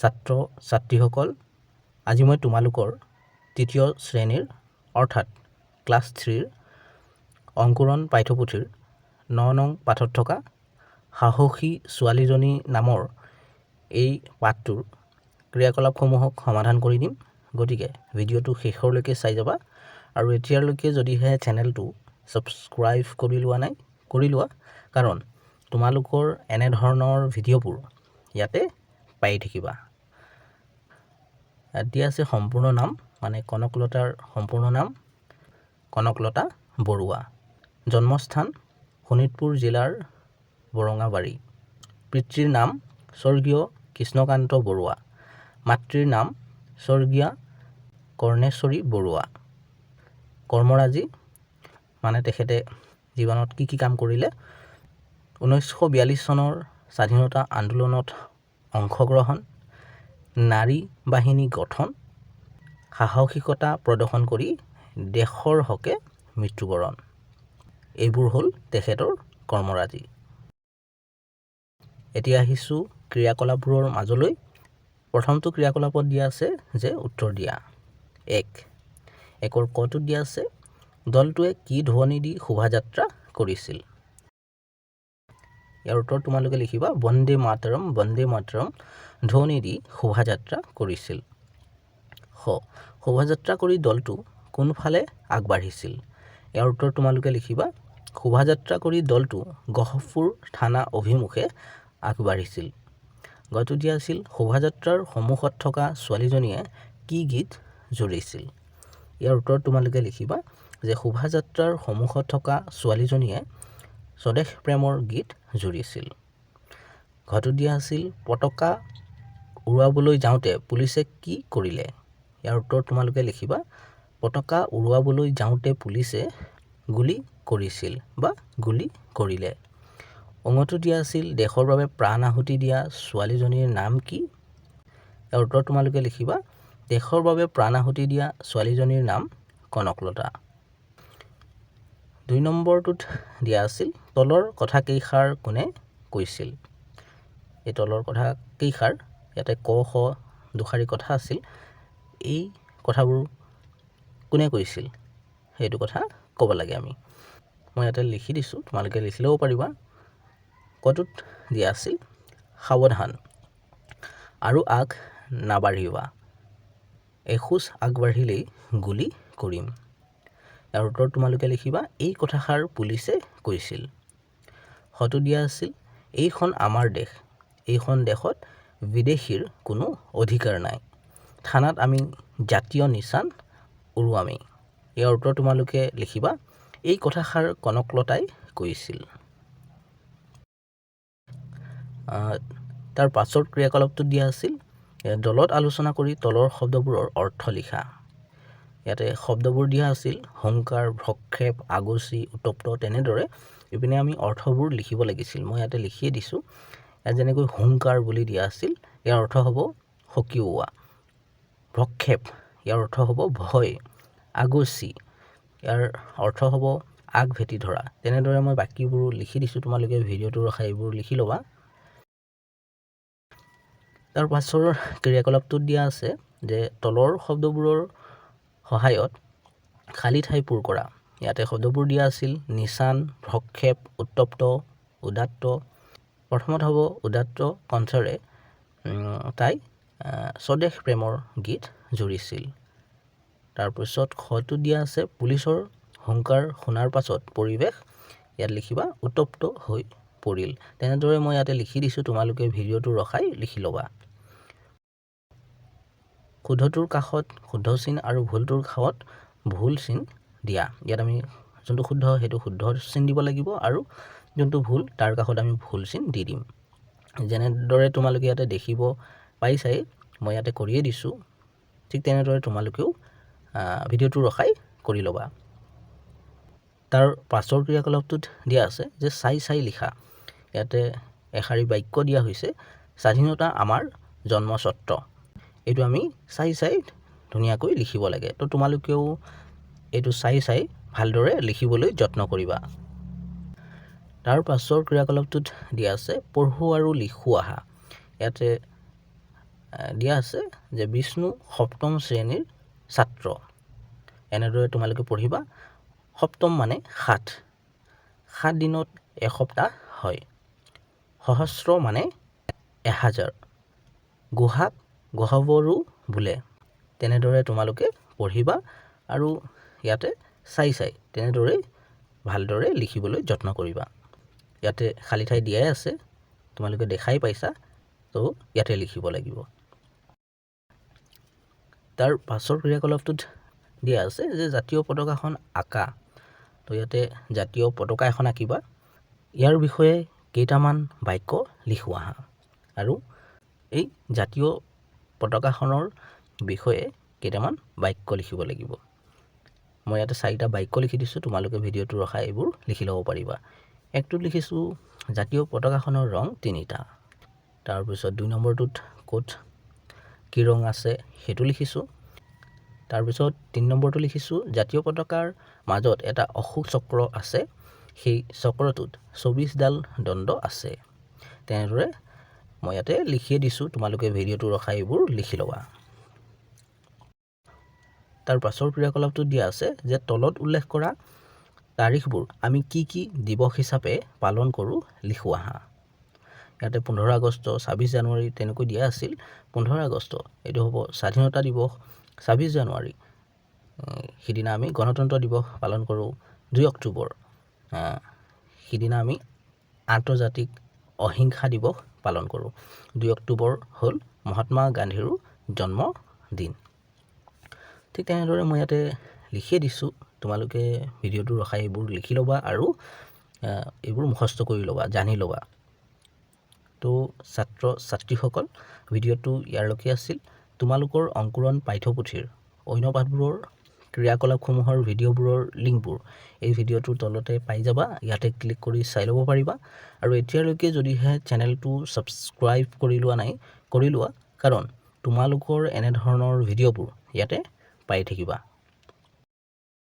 ছাত্ৰ ছাত্ৰীসকল আজি মই তোমালোকৰ তৃতীয় শ্ৰেণীৰ অৰ্থাৎ ক্লাছ থ্ৰীৰ অংকুৰণ পাঠ্যপুথিৰ ন নং পাঠত থকা সাহসী ছোৱালীজনী নামৰ এই পাঠটোৰ ক্ৰিয়াকলাপসমূহক সমাধান কৰি দিম। গতিকে ভিডিঅ'টো শেষৰলৈকে চাই যাবা আৰু এতিয়ালৈকে যদিহে চেনেলটো ছাবস্ক্ৰাইব কৰি লোৱা নাই কৰি লোৱা কাৰণ তোমালোকৰ এনেধৰণৰ ভিডিঅ'বোৰ ইয়াতে পাই থাকিবা। দিয়া আছে সম্পূৰ্ণ নাম মানে কনকলতাৰ সম্পূৰ্ণ নাম কনকলতা বৰুৱা। জন্মস্থান শোণিতপুৰ জিলাৰ বৰঙাবাৰী। পিতৃৰ নাম স্বৰ্গীয় কৃষ্ণকান্ত বৰুৱা। মাতৃৰ নাম স্বৰ্গীয়া কৰ্ণেশ্বৰী বৰুৱা। কৰ্মৰাজি মানে তেখেতে জীৱনত কি কি কাম কৰিলে? ঊনৈছশ বিয়াল্লিছ চনৰ স্বাধীনতা আন্দোলনত অংশগ্ৰহণ নাৰী বাহিনী গঠন, সাহসিকতা প্ৰদৰ্শন কৰি দেশৰ হকে মৃত্যুবৰণ। এইবোৰ হ'ল তেখেতৰ কৰ্মৰাজি। এতিয়া আহিছোঁ ক্ৰিয়াকলাপবোৰৰ মাজলৈ। প্ৰথমটো ক্ৰিয়াকলাপত দিয়া আছে যে উত্তৰ দিয়া। এক। একৰ কটোত দিয়া আছে, দলটোৱে কি ধ্বনি দি শোভাযাত্ৰা কৰিছিল? ইয়াৰ উত্তৰ তোমালোকে লিখিবা, বন্দে মাতৰম বন্দে মাতৰম ধ্বনি দি শোভাযাত্ৰা কৰিছিল। স শোভাযাত্ৰা কৰি দলটো কোনফালে আগবাঢ়িছিল? ইয়াৰ উত্তৰ তোমালোকে লিখিবা, শোভাযাত্ৰা কৰি দলটো গহপুৰ থানা অভিমুখে আগবাঢ়িছিল। গটো দিয়া আছিল, শোভাযাত্ৰাৰ সন্মুখত থকা ছোৱালীজনীয়ে কি গীত জুৰিছিল? ইয়াৰ উত্তৰ তোমালোকে লিখিবা যে, শোভাযাত্ৰাৰ সন্মুখত থকা ছোৱালীজনীয়ে স্বদেশ প্ৰেমৰ গীত জুৰিছিল। ঘটো দিয়া আছিল পতাকা উৰুৱাবলৈ যাওঁতে পুলিচে কি কৰিলে? ইয়াৰ উত্তৰ তোমালোকে লিখিবা। পতাকা উৰুৱাবলৈ যাওঁতে পুলিচে গুলী কৰিছিল বা গুলী কৰিলে। অঙটো দিয়া আছিল, দেশৰ বাবে প্ৰাণ আহুতি দিয়া ছোৱালীজনীৰ নাম কি? ইয়াৰ উত্তৰ তোমালোকে লিখিবা। দেশৰ বাবে প্ৰাণ আহুতি দিয়া ছোৱালীজনীৰ নাম কনকলতা। দুই নম্বৰটোত দিয়া আছিল তলৰ কথাকেইষাৰ কোনে কৈছিল? এই তলৰ কথা কেইষাৰ ইয়াতে ক খ দুষাৰি কথা আছিল এই কথাবোৰ কোনে কৈছিল? সেইটো কথা ক'ব লাগে আমি। মই ইয়াতে লিখি দিছোঁ তোমালোকে লিখি ল'ব পাৰিবা। কটোত দিয়া আছিল সাৱধান আৰু আগ নাবাঢ়িবা। এখোজ আগবাঢ়িলেই গুলী কৰিম। ইয়াৰ উত্তৰ তোমালোকে লিখিবা, এই কথাষাৰ পুলিচে কৈছিল। হতো দিয়া আছিল, এইখন আমাৰ দেশ। এইখন দেশত বিদেশীৰ কোনো অধিকাৰ নাই। থানাত আমি জাতীয় নিচান উৰুৱামেই। ইয়াৰ উত্তৰ তোমালোকে লিখিবা, এই কথাষাৰ কনকলতাই কৈছিল। তাৰ পাছৰ ক্ৰিয়াকলাপটোত দিয়া আছিল, দলত আলোচনা কৰি তলৰ শব্দবোৰৰ অৰ্থ লিখা। ইয়াতে শব্দবোৰ দিয়া আছিল হুংকাৰ ভ্ৰক্ষেপ আগচি উত্তপ্ত তেনেদৰে। ইপিনে আমি অৰ্থবোৰ লিখিব লাগিছিল মই ইয়াতে লিখিয়ে দিছোঁ। ইয়াত যেনেকৈ হুংকাৰ বুলি দিয়া আছিল ইয়াৰ অৰ্থ হ'ব সকিওৱা ভ্ৰক্ষেপ ইয়াৰ অৰ্থ হ'ব ভয় আগচি ইয়াৰ অৰ্থ হ'ব আগ ভেটি ধৰা তেনেদৰে মই বাকীবোৰ লিখি দিছোঁ তোমালোকে ভিডিঅ'টো ৰখাই এইবোৰ লিখি ল'বা। তাৰ পাছৰ ক্ৰিয়াকলাপটোত দিয়া আছে যে তলৰ শব্দবোৰৰ সহায়ত খালী ঠাই পূৰ কৰা। ইয়াতে শব্দবোৰ দিয়া আছিল। নিচান ভ্ৰক্ষেপ উত্তপ্ত উদাত্ত। প্ৰথমত হ'ব উদাত্ত কণ্ঠৰে তাই স্বদেশ প্ৰেমৰ গীত জুৰিছিল। তাৰপিছত খটো দিয়া আছে পুলিচৰ হুংকাৰ শুনাৰ পাছত পৰিৱেশ। ইয়াত লিখিবা উত্তপ্ত হৈ পৰিল। তেনেদৰে মই ইয়াতে লিখি দিছোঁ তোমালোকে ভিডিঅ'টো ৰখাই লিখি ল'বা। শুদ্ধটোৰ কাষত শুদ্ধ চিন আৰু ভুলটোৰ কাষত ভুল চিন দিয়া। ইয়াত আমি যোনটো শুদ্ধ সেইটো শুদ্ধ চিন দিব লাগিব আৰু যোনটো ভুল তাৰ কাষত আমি ভুল চিন দি দিম। যেনেদৰে তোমালোকে ইয়াতে দেখিব পাৰিছাই মই ইয়াতে কৰিয়ে দিছোঁ। ঠিক তেনেদৰে তোমালোকেও ভিডিঅ'টো ৰখাই কৰি ল'বা। তাৰ পাছৰ ক্ৰিয়াকলাপটোত দিয়া আছে যে চাই চাই লিখা। ইয়াতে এষাৰি বাক্য দিয়া হৈছে স্বাধীনতা আমাৰ জন্মস্বত্ব এইটো আমি চাই চাই ধুনীয়াকৈ লিখিব লাগে। তো তোমালোকেও এইটো চাই চাই ভালদৰে লিখিবলৈ যত্ন কৰিবা। তাৰ পাছৰ ক্ৰিয়াকলাপটোত দিয়া আছে, পঢ়ো আৰু লিখো আহা। ইয়াতে দিয়া আছে যে বিষ্ণু সপ্তম শ্ৰেণীৰ ছাত্ৰ। এনেদৰে তোমালোকে পঢ়িবা। সপ্তম মানে সাত। সাত দিনত এসপ্তাহ হয়। সহস্ৰ মানে এহাজাৰ। গুহাক গহ্বৰো বোলে। তেনেদৰে তোমালোকে পঢ়িবা আৰু ইয়াতে চাই চাই তেনেদৰে ভালদৰে লিখিবলৈ যত্ন কৰিবা। ইয়াতে খালী ঠাই দিয়াই আছে তোমালোকে দেখাই পাইছা তো ইয়াতে লিখিব লাগিব। তাৰ পাছৰ ক্ৰিয়াকলাপটোত দিয়া আছে যে জাতীয় পতাকাখন আঁকা। তো ইয়াতে জাতীয় পতাকা এখন আঁকিবা। ইয়াৰ বিষয়ে কেইটামান বাক্য লিখোৱা আৰু এই জাতীয় পতাকাখনৰ বিষয়ে কেইটামান বাক্য লিখিব লাগিব। মই ইয়াতে চাৰিটা বাক্য লিখি দিছোঁ, তোমালোকে ভিডিঅ'টো ৰখাই এইবোৰ লিখি ল'ব পাৰিবা। একটোত লিখিছোঁ, জাতীয় পতাকাখনৰ ৰং তিনিটা। তাৰপিছত দুই নম্বৰটোত ক'ত কি ৰং আছে সেইটো লিখিছোঁ। তাৰপিছত তিনি নম্বৰটো লিখিছোঁ, জাতীয় পতাকাৰ মাজত এটা অশোক চক্ৰ আছে, সেই চক্ৰটোত চৌবিছডাল দণ্ড আছে। তেনেদৰে মই ইয়াতে লিখিয়ে দিছোঁ, তোমালোকে ভিডিঅ'টো ৰখাই এইবোৰ লিখি ল'বা। তাৰ পাছৰ ক্ৰিয়াকলাপটোত দিয়া আছে যে তলত উল্লেখ কৰা তাৰিখবোৰ আমি কি কি দিৱস হিচাপে পালন কৰোঁ লিখোৱা হা ইয়াতে পোন্ধৰ আগষ্ট, ছাব্বিছ জানুৱাৰী তেনেকৈ দিয়া আছিল। পোন্ধৰ আগষ্ট, এইটো হ'ব স্বাধীনতা দিৱস। ছাব্বিছ জানুৱাৰী সিদিনা আমি গণতন্ত্ৰ দিৱস পালন কৰোঁ। দুই অক্টোবৰ সিদিনা আমি আন্তৰ্জাতিক অহিংসা দিৱস পালন কৰোঁ। দুই অক্টোবৰ হ'ল মহাত্মা গান্ধীৰো জন্মদিন। ঠিক তেনেদৰে মই ইয়াতে লিখিয়ে দিছোঁ। তোমালোকে ভিডিঅ'টো ৰখাই এইবোৰ লিখি ল'বা আৰু এইবোৰ মুখস্থ কৰি ল'বা জানি ল'বা। তো ছাত্ৰ ছাত্ৰীসকল ভিডিঅ'টো ইয়ালৈকে আছিল। তোমালোকৰ অংকুৰণ পাঠ্যপুথিৰ অন্য পাঠবোৰৰ ক্ৰিয়াকলাপসমূহৰ ভিডিঅ'বোৰৰ লিংকবোৰ। এই ভিডিঅ'টোৰ তলতে পাই যাবা ইয়াতে ক্লিক কৰি চাই ল'ব পাৰিবা। আৰু এতিয়ালৈকে যদিহে চেনেলটো ছাবস্ক্ৰাইব কৰি লোৱা নাই কৰি লোৱা কাৰণ তোমালোকৰ এনেধৰণৰ ভিডিঅ'বোৰ ইয়াতে পাই থাকিবা।